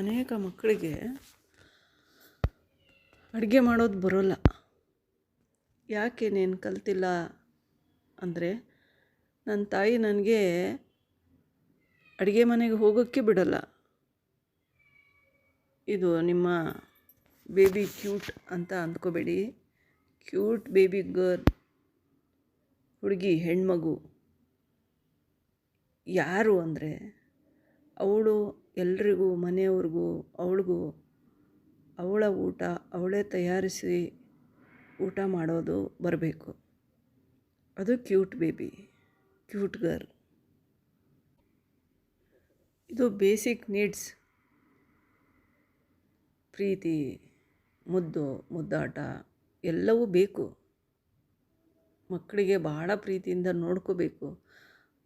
ಅನೇಕ ಮಕ್ಕಳಿಗೆ ಅಡುಗೆ ಮಾಡೋದು ಬರೋಲ್ಲ. ಯಾಕೆ ನೀನು ಕಲ್ತಿಲ್ಲ ಅಂದರೆ ನನ್ನ ತಾಯಿ ನನಗೆ ಅಡುಗೆ ಮನೆಗೆ ಹೋಗೋಕ್ಕೆ ಬಿಡಲ್ಲ. ಇದು ನಿಮ್ಮ ಬೇಬಿ ಕ್ಯೂಟ್ ಅಂತ ಅಂದ್ಕೋಬೇಡಿ. ಕ್ಯೂಟ್ ಬೇಬಿ ಗರ್ಲ್, ಹುಡುಗಿ ಹೆಣ್ಮಗು ಯಾರು ಅಂದರೆ ಅವಳು ಎಲ್ರಿಗೂ, ಮನೆಯವ್ರಿಗೂ, ಅವಳಿಗೂ ಅವಳ ಊಟ, ಅವಳೇ ತಯಾರಿಸಿ ಊಟ ಮಾಡೋದು ಬರಬೇಕು. ಅದು ಕ್ಯೂಟ್ ಬೇಬಿ, ಕ್ಯೂಟ್ ಗರ್ಲ್. ಇದು ಬೇಸಿಕ್ ನೀಡ್ಸ್. ಪ್ರೀತಿ, ಮುದ್ದು, ಮುದ್ದಾಟ, ಎಲ್ಲವೂ ಬೇಕು. ಮಕ್ಕಳಿಗೆ ಬಹಳ ಪ್ರೀತಿಯಿಂದ ನೋಡ್ಕೋಬೇಕು.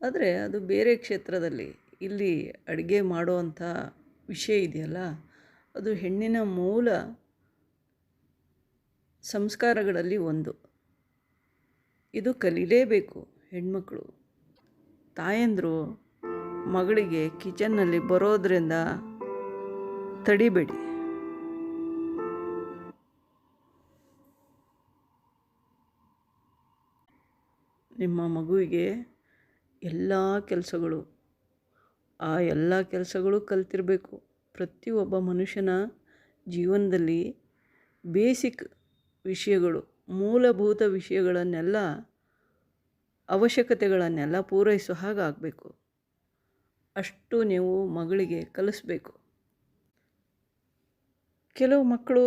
ಆದರೆ ಅದು ಬೇರೆ ಕ್ಷೇತ್ರದಲ್ಲಿ ಇಲ್ಲಿ ಅಡುಗೆ ಮಾಡುವಂಥ ವಿಷಯ ಇದೆಯಲ್ಲ, ಅದು ಹೆಣ್ಣಿನ ಮೂಲ ಸಂಸ್ಕಾರಗಳಲ್ಲಿ ಒಂದು. ಇದು ಕಲೀಲೇಬೇಕು ಹೆಣ್ಮಕ್ಳು. ತಾಯಂದರು ಮಗಳಿಗೆ ಕಿಚನ್ನಲ್ಲಿ ಬರೋದ್ರಿಂದ ತಡಿಬೇಡಿ. ನಿಮ್ಮ ಮಗುವಿಗೆ ಎಲ್ಲ ಕೆಲಸಗಳು ಆ ಎಲ್ಲ ಕೆಲಸಗಳು ಕಲ್ತಿರಬೇಕು. ಪ್ರತಿಯೊಬ್ಬ ಮನುಷ್ಯನ ಜೀವನದಲ್ಲಿ ಬೇಸಿಕ್ ವಿಷಯಗಳು, ಮೂಲಭೂತ ವಿಷಯಗಳನ್ನೆಲ್ಲ, ಅವಶ್ಯಕತೆಗಳನ್ನೆಲ್ಲ ಪೂರೈಸೋ ಹಾಗಾಗಬೇಕು ಅಷ್ಟು ನೀವು ಮಗಳಿಗೆ ಕಲಿಸ್ಬೇಕು. ಕೆಲವು ಮಕ್ಕಳು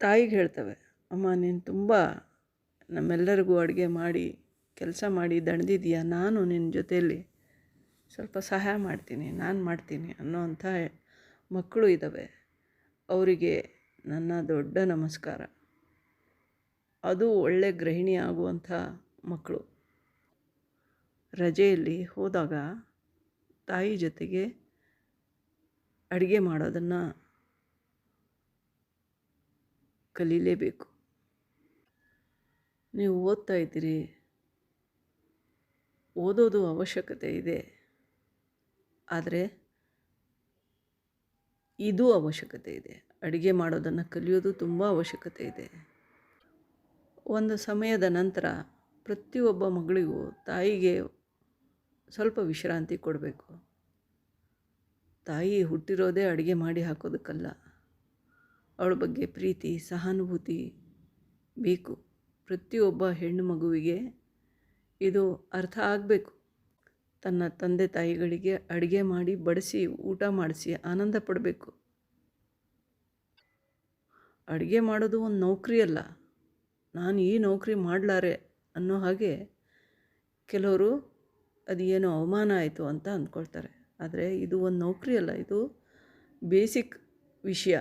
ತಾಯಿಗೆ ಹೇಳ್ತವೆ, ಅಮ್ಮ, ನೀನು ತುಂಬ ನಮ್ಮೆಲ್ಲರಿಗೂ ಅಡುಗೆ ಮಾಡಿ, ಕೆಲಸ ಮಾಡಿ ದಣಿದಿದೆಯಾ ನಾನು ನಿನ್ನ ಜೊತೆಯಲ್ಲಿ ಸ್ವಲ್ಪ ಸಹಾಯ ಮಾಡ್ತೀನಿ, ನಾನು ಮಾಡ್ತೀನಿ ಅನ್ನೋವಂಥ ಮಕ್ಕಳು ಇದ್ದಾವೆ ಅವರಿಗೆ ನನ್ನ ದೊಡ್ಡ ನಮಸ್ಕಾರ. ಅದು ಒಳ್ಳೆ ಗೃಹಿಣಿ ಆಗುವಂಥ ಮಕ್ಕಳು. ರಜೆಯಲ್ಲಿ ಹೋದಾಗ ತಾಯಿ ಜೊತೆಗೆ ಅಡುಗೆ ಮಾಡೋದನ್ನು ಕಲೀಲೇಬೇಕು. ನೀವು ಓದ್ತಾ ಇದ್ದೀರಿ, ಓದೋದು ಅವಶ್ಯಕತೆ ಇದೆ. ಆದರೆ ಇದು ಅವಶ್ಯಕತೆ ಇದೆ. ಅಡುಗೆ ಮಾಡೋದನ್ನು ಕಲಿಯೋದು ತುಂಬ ಅವಶ್ಯಕತೆ ಇದೆ. ಒಂದು ಸಮಯದ ನಂತರ ಪ್ರತಿಯೊಬ್ಬ ಮಗಳಿಗೂ ತಾಯಿಗೆ ಸ್ವಲ್ಪ ವಿಶ್ರಾಂತಿ ಕೊಡಬೇಕು. ತಾಯಿ ಹುಟ್ಟಿರೋದೇ ಅಡುಗೆ ಮಾಡಿ ಹಾಕೋದಕ್ಕಲ್ಲ. ಅವಳ ಬಗ್ಗೆ ಪ್ರೀತಿ, ಸಹಾನುಭೂತಿ ಬೇಕು. ಪ್ರತಿಯೊಬ್ಬ ಹೆಣ್ಣು ಮಗುವಿಗೆ ಇದು ಅರ್ಥ ಆಗಬೇಕು. ತನ್ನ ತಂದೆ ತಾಯಿಗಳಿಗೆ ಅಡುಗೆ ಮಾಡಿ ಬಡಿಸಿ ಊಟ ಮಾಡಿಸಿ ಆನಂದ ಪಡಬೇಕು. ಅಡುಗೆ ಮಾಡೋದು ಒಂದು ನೌಕರಿ ಅಲ್ಲ. ನಾನು ಈ ನೌಕರಿ ಮಾಡಲಾರೆ ಅನ್ನೋ ಹಾಗೆ ಕೆಲವರು ಅದು ಏನೋ ಅವಮಾನ ಆಯಿತು ಅಂತ ಅಂದ್ಕೊಳ್ತಾರೆ ಆದರೆ ಇದು ಒಂದು ನೌಕರಿ ಅಲ್ಲ, ಇದು ಬೇಸಿಕ್ ವಿಷಯ.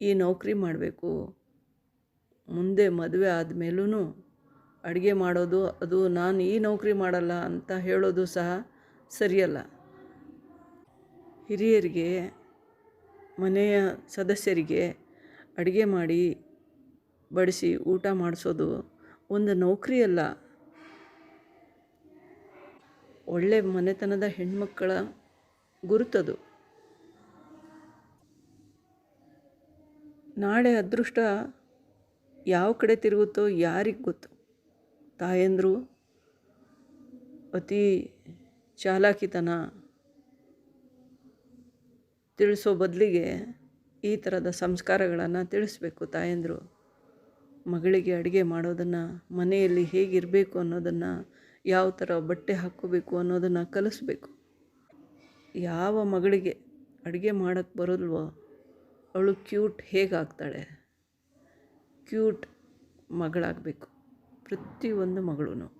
ಈ ನೌಕರಿ ಮಾಡಬೇಕು. ಮುಂದೆ ಮದುವೆ ಆದಮೇಲೂ ಅಡುಗೆ ಮಾಡೋದು, ಅದು ನಾನು ಈ ನೌಕರಿ ಮಾಡಲ್ಲ ಅಂತ ಹೇಳೋದು ಸಹ ಸರಿಯಲ್ಲ. ಹಿರಿಯರಿಗೆ, ಮನೆಯ ಸದಸ್ಯರಿಗೆ ಅಡುಗೆ ಮಾಡಿ ಬಡಿಸಿ ಊಟ ಮಾಡಿಸೋದು ಒಂದು ನೌಕರಿಯಲ್ಲ. ಒಳ್ಳೆ ಮನೆತನದ ಹೆಣ್ಮಕ್ಕಳ ಗುರುತದು. ನಾಳೆ ಅದೃಷ್ಟ ಯಾವ ಕಡೆ ತಿರುಗುತ್ತೋ ಯಾರಿಗೆ ಗೊತ್ತು. ತಾಯಂದರು ಅತಿ ಚಾಲಾಕಿತನ ತಿಳಿಸೋ ಬದಲಿಗೆ ಈ ಥರದ ಸಂಸ್ಕಾರಗಳನ್ನು ತಿಳಿಸ್ಬೇಕು ತಾಯಂದರು. ಮಗಳಿಗೆ ಅಡುಗೆ ಮಾಡೋದನ್ನು, ಮನೆಯಲ್ಲಿ ಹೇಗಿರಬೇಕು ಅನ್ನೋದನ್ನು, ಯಾವ ಥರ ಬಟ್ಟೆ ಹಾಕ್ಕೋಬೇಕು ಅನ್ನೋದನ್ನು ಕಲಿಸ್ಬೇಕು. ಯಾವ ಮಗಳಿಗೆ ಅಡುಗೆ ಮಾಡೋಕ್ಕೆ ಬರೋಲ್ವೋ ಅವಳು ಕ್ಯೂಟ್ ಹೇಗಾಗ್ತಾಳೆ? ಕ್ಯೂಟ್ ಮಗಳಾಗಬೇಕು. ಪ್ರತಿಯೊಂದು ಮಗಳೂ